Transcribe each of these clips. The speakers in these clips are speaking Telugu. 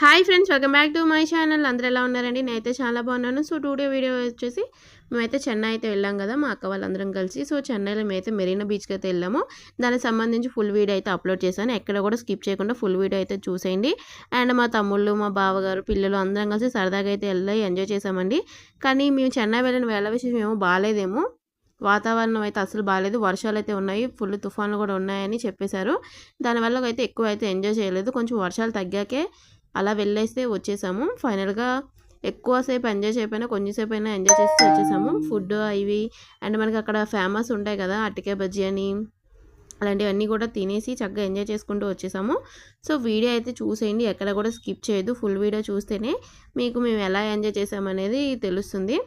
Hi friends welcome back to my channel అందరూ ఎలా ఉన్నారండి? నేనైతే చాలా బాగున్నాను. సో టుడే వీడియో వచ్చేసి మేమైతే చెన్నై అయితే వెళ్ళాం కదా మా అక్క వాళ్ళందరం కలిసి. సో చెన్నైలో మేమైతే మెరీనా బీచ్కి అయితే వెళ్ళాము. దానికి సంబంధించి ఫుల్ వీడియో అయితే అప్లోడ్ చేశాను. ఎక్కడ కూడా స్కిప్ చేయకుండా ఫుల్ వీడియో అయితే చూసేయండి. అండ్ మా తమ్ముళ్ళు మా బావగారు పిల్లలు అందరం కలిసి సరదాగా అయితే వెళ్ళి ఎంజాయ్ చేసామండి కానీ మేము చెన్నై వెళ్ళిన వేళ విషయం ఏమో బాగాలేదేమో వాతావరణం అయితే అసలు బాగాలేదు వర్షాలు అయితే ఉన్నాయి. ఫుల్ తుఫాన్లు కూడా ఉన్నాయని చెప్పేశారు. దానివల్ల అయితే ఎక్కువ అయితే ఎంజాయ్ చేయలేదు. కొంచెం వర్షాలు తగ్గాకే అలా వెళ్ళేస్తే వచ్చేసాము. ఫైనల్గా ఎక్కువసేపు ఎంజాయ్ చేయకపోయినా కొంచెంసేపు అయినా ఎంజాయ్ చేసి వచ్చేసాము. ఫుడ్ ఇవి అండ్ మనకి అక్కడ ఫేమస్ ఉంటాయి కదా అటికే బజ్జీ అని అలాంటివన్నీ కూడా తినేసి చక్కగా ఎంజాయ్ చేసుకుంటూ వచ్చేసాము. సో వీడియో అయితే చూసేయండి. ఎక్కడ కూడా స్కిప్ చేయదు ఫుల్ వీడియో చూస్తేనే మీకు మేము ఎలా ఎంజాయ్ చేసామనేది తెలుస్తుంది.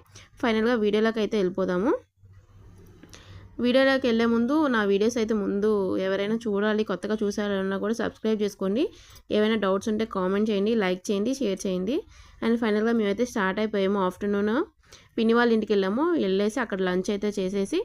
ఫైనల్గా వీడియోలోకి అయితే వెళ్ళిపోదాము. వీడియోలోకి వెళ్ళే ముందు నా వీడియోస్ అయితే ముందు ఎవరైనా చూడాలి కొత్తగా చూసారన్నా కూడా సబ్స్క్రైబ్ చేసుకోండి. ఏమైనా డౌట్స్ ఉంటే కామెంట్ చేయండి లైక్ చేయండి షేర్ చేయండి. అండ్ ఫైనల్గా మేమైతే స్టార్ట్ అయిపోయాము ఆఫ్టర్నూన్. పిన్ని వాళ్ళ ఇంటికి వెళ్ళాము. వెళ్ళేసి అక్కడ లంచ్ అయితే చేసేసి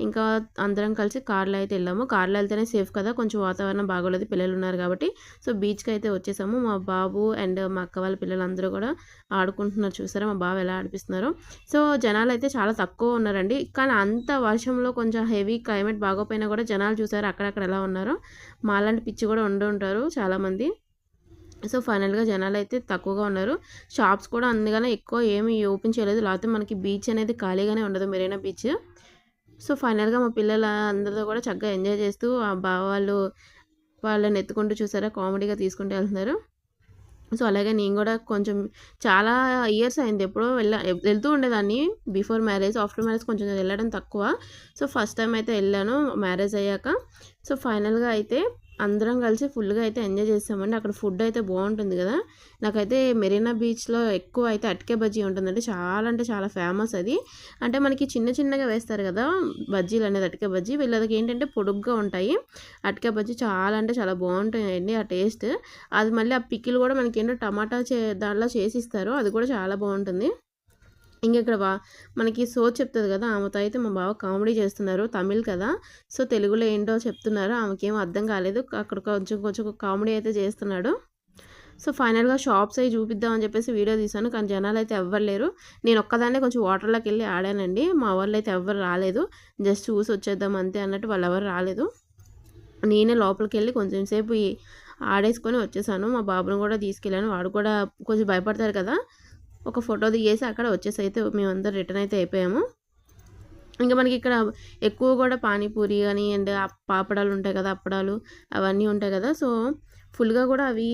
ఇంకా అందరం కలిసి కార్లో అయితే వెళ్ళాము. కార్లో వెళ్తేనే సేఫ్ కదా. కొంచెం వాతావరణం బాగోలేదు. పిల్లలు ఉన్నారు కాబట్టి. సో బీచ్కి అయితే వచ్చేసాము. మా బాబు అండ్ మా అక్క వాళ్ళ పిల్లలందరూ కూడా ఆడుకుంటున్నారు. చూసారా? మా బాబు ఎలా ఆడిపిస్తున్నారు. సో జనాలు అయితే చాలా తక్కువ ఉన్నారండి. కానీ అంత వర్షంలో కొంచెం హెవీ క్లైమేట్ బాగోపోయినా కూడా జనాలు చూసారు? అక్కడక్కడ ఎలా ఉన్నారో. మాలాంటి పిచ్చి కూడా ఉండి ఉంటారు చాలామంది. సో ఫైనల్గా జనాలు అయితే తక్కువగా ఉన్నారు. షాప్స్ కూడా అందుకనే ఎక్కువ ఏమి ఓపెన్ చేయలేదు. లేకపోతే మనకి బీచ్ అనేది ఖాళీగానే ఉండదు. మెరైనా బీచ్ సో ఫైనల్గా మా పిల్లల అందరితో కూడా చక్కగా ఎంజాయ్ చేస్తూ ఆ బావాళ్ళు వాళ్ళని ఎత్తుకుంటూ చూసారా? కామెడీగా తీసుకుంటూ వెళ్తున్నారు. సో అలాగే నేను కూడా కొంచెం చాలా ఇయర్స్ అయింది. ఎప్పుడో వెళ్ళ వెళ్తూ ఉండేదాన్ని బిఫోర్ మ్యారేజ్ ఆఫ్టర్ మ్యారేజ్ కొంచెం వెళ్ళడం తక్కువ. సో ఫస్ట్ టైం అయితే వెళ్ళాను మ్యారేజ్ అయ్యాక. సో ఫైనల్గా అయితే అందరం కలిసి ఫుల్గా అయితే ఎంజాయ్ చేస్తామండి. అక్కడ ఫుడ్ అయితే బాగుంటుంది కదా. నాకైతే మెరీనా బీచ్లో ఎక్కువ అయితే అటికే బజ్జీ ఉంటుందండి. చాలా అంటే చాలా ఫేమస్ అది. అంటే మనకి చిన్న చిన్నగా వేస్తారు కదా బజ్జీలు అనేది అటికే బజ్జీ. వీళ్ళకి ఏంటంటే పొడుగ్గా ఉంటాయి. అటికే బజ్జీ చాలా అంటే చాలా బాగుంటాయండి ఆ టేస్ట్. అది మళ్ళీ ఆ పిక్కిలు కూడా మనకి ఏంటో టమాటా చే దాంట్లో చేసి ఇస్తారు. అది కూడా చాలా బాగుంటుంది. ఇంక ఇక్కడ బా మనకి సో చెప్తుంది కదా ఆమెతో అయితే మా బావ కామెడీ చేస్తున్నారు తమిళ్ కదా. సో తెలుగులో ఏంటో చెప్తున్నారు ఆమెకేమో అర్థం కాలేదు. అక్కడ కొంచెం కొంచెం కామెడీ అయితే చేస్తున్నాడు. సో ఫైనల్గా షాప్స్ అవి చూపిద్దామని చెప్పేసి వీడియో తీశాను కానీ జనాలు అయితే ఎవ్వరు లేరు. నేను ఒక్కదాన్నే కొంచెం వాటర్లోకి వెళ్ళి ఆడానండి. మా వాళ్ళు అయితే ఎవ్వరు రాలేదు. జస్ట్ చూసి వచ్చేద్దాం అంతే అన్నట్టు వాళ్ళు ఎవరు రాలేదు. నేనే లోపలికి వెళ్ళి కొంచెం సేపు ఆడేసుకొని వచ్చేసాను. మా బాబుని కూడా తీసుకెళ్ళాను. వాడు కూడా కొంచెం భయపడతారు కదా. ఒక ఫోటో దిగేసి అక్కడ వచ్చేసి అయితే మేమందరం రిటర్న్ అయితే అయిపోయాము. ఇంకా మనకి ఇక్కడ ఎక్కువ కూడా పానీపూరి కానీ అండ్ పాపడాలు ఉంటాయి కదా అప్పడాలు అవన్నీ ఉంటాయి కదా. సో ఫుల్గా కూడా అవి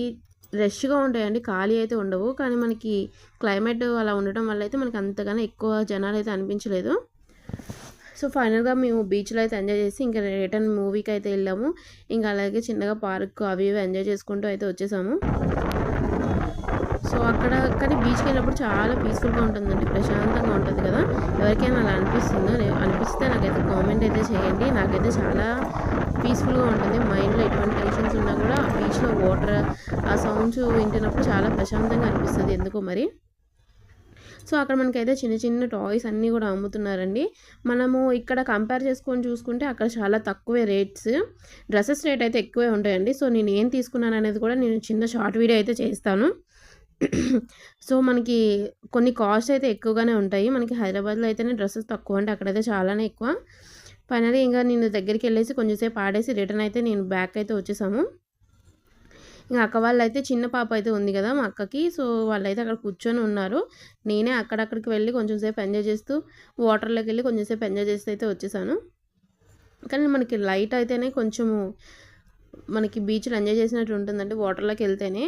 రష్గా ఉంటాయండి. ఖాళీ అయితే ఉండవు. కానీ మనకి క్లైమేట్ అలా ఉండటం వల్ల అయితే మనకి అంతగానో ఎక్కువ జనాలు అయితే అనిపించలేదు. సో ఫైనల్గా మేము బీచ్లో అయితే ఎంజాయ్ చేసి ఇంకా రిటర్న్ మూవీకి అయితే వెళ్ళాము. ఇంకా అలాగే చిన్నగా పార్క్ అవి ఇవి ఎంజాయ్ చేసుకుంటూ అయితే వచ్చేసాము. సో అక్కడ కానీ బీచ్కి వెళ్ళినప్పుడు చాలా పీస్ఫుల్గా ఉంటుందండి. ప్రశాంతంగా ఉంటుంది కదా. ఎవరికైనా అలా అనిపిస్తుందో? అనిపిస్తే నాకైతే కామెంట్ అయితే చేయండి. నాకైతే చాలా పీస్ఫుల్గా ఉంటుంది. మైండ్లో ఎటువంటి టెన్షన్స్ ఉన్నా కూడా ఆ బీచ్లో వాటర్ ఆ సౌండ్స్ వింటున్నప్పుడు చాలా ప్రశాంతంగా అనిపిస్తుంది. ఎందుకో మరి? సో అక్కడ మనకైతే చిన్న చిన్న టాయ్స్ అన్నీ కూడా అమ్ముతున్నారండి. మనము ఇక్కడ కంపేర్ చేసుకొని చూసుకుంటే అక్కడ చాలా తక్కువే రేట్స్. డ్రెస్సెస్ రేట్ అయితే ఎక్కువే ఉంటాయండి. సో నేను ఏం తీసుకున్నాను అనేది కూడా నేను చిన్న షార్ట్ వీడియో అయితే చేస్తాను. సో మనకి కొన్ని కాస్ట్ అయితే ఎక్కువగానే ఉంటాయి. మనకి హైదరాబాద్లో అయితేనే డ్రెస్సెస్ తక్కువ అంటే అక్కడైతే చాలానే ఎక్కువ. ఫైనల్గా ఇంకా నేను దగ్గరికి వెళ్ళేసి కొంచెంసేపు ఆడేసి రిటర్న్ అయితే నేను బ్యాక్ అయితే వచ్చేసాము. ఇంకా అక్క వాళ్ళు అయితే చిన్న పాప అయితే ఉంది కదా మా అక్కకి. సో వాళ్ళైతే అక్కడ కూర్చొని ఉన్నారు. నేనే అక్కడక్కడికి వెళ్ళి కొంచెం సేపు ఎంజాయ్ చేస్తూ వాటర్లోకి వెళ్ళి కొంచెం సేపు ఎంజాయ్ చేస్తూ అయితే వచ్చేసాను. కానీ మనకి లైట్ అయితేనే కొంచెము మనకి బీచ్లో ఎంజాయ్ చేసినట్టు ఉంటుందంటే వాటర్లోకి వెళ్తేనే.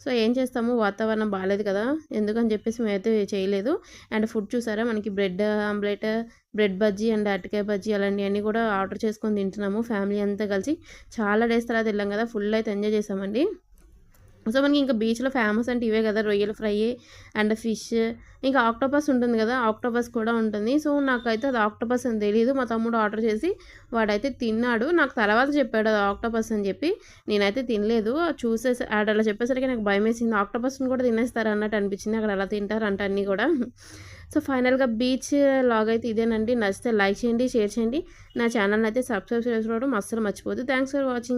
సో ఏం చేస్తాము? వాతావరణం బాగాలేదు కదా? ఎందుకని చెప్పేసి మేమైతే చేయలేదు. అండ్ ఫుడ్ చూసారా? మనకి bread omelette bread bajji and అరటికాయ బజ్జీ అలాంటివన్నీ కూడా ఆర్డర్ చేసుకొని తింటున్నాము ఫ్యామిలీ అంతా కలిసి. చాలా డేస్ తర్వాత వెళ్ళాం కదా ఫుల్ అయితే ఎంజాయ్ చేసామండి. సో మనకి ఇంకా బీచ్లో ఫేమస్ అంటే ఇవే కదా రొయ్యల ఫ్రై అండ్ ఫిష్. ఇంకా ఆక్టోపస్ ఉంటుంది కదా ఆక్టోపస్ కూడా ఉంటుంది. సో నాకైతే అది ఆక్టోపస్ అని తెలియదు మా తమ్ముడు ఆర్డర్ చేసి వాడైతే తిన్నాడు. నాకు తర్వాత చెప్పాడు అది ఆక్టోపస్ అని చెప్పి. నేనైతే తినలేదు. చూసేసి ఆడ అలా చెప్పేసరికి నాకు భయం వేసింది ఆక్టోపస్ని కూడా తినేస్తారు అన్నట్టు అనిపించింది. అక్కడ అలా తింటారు అంటే అన్నీ కూడా. సో ఫైనల్గా బీచ్ లాగ్ అయితే ఇదేనండి. నచ్చితే లైక్ చేయండి షేర్ చేయండి. నా ఛానల్ అయితే సబ్స్క్రైబ్ చేసుకోవడం అస్సలు మర్చిపోదు థ్యాంక్స్ ఫర్ వాచింగ్.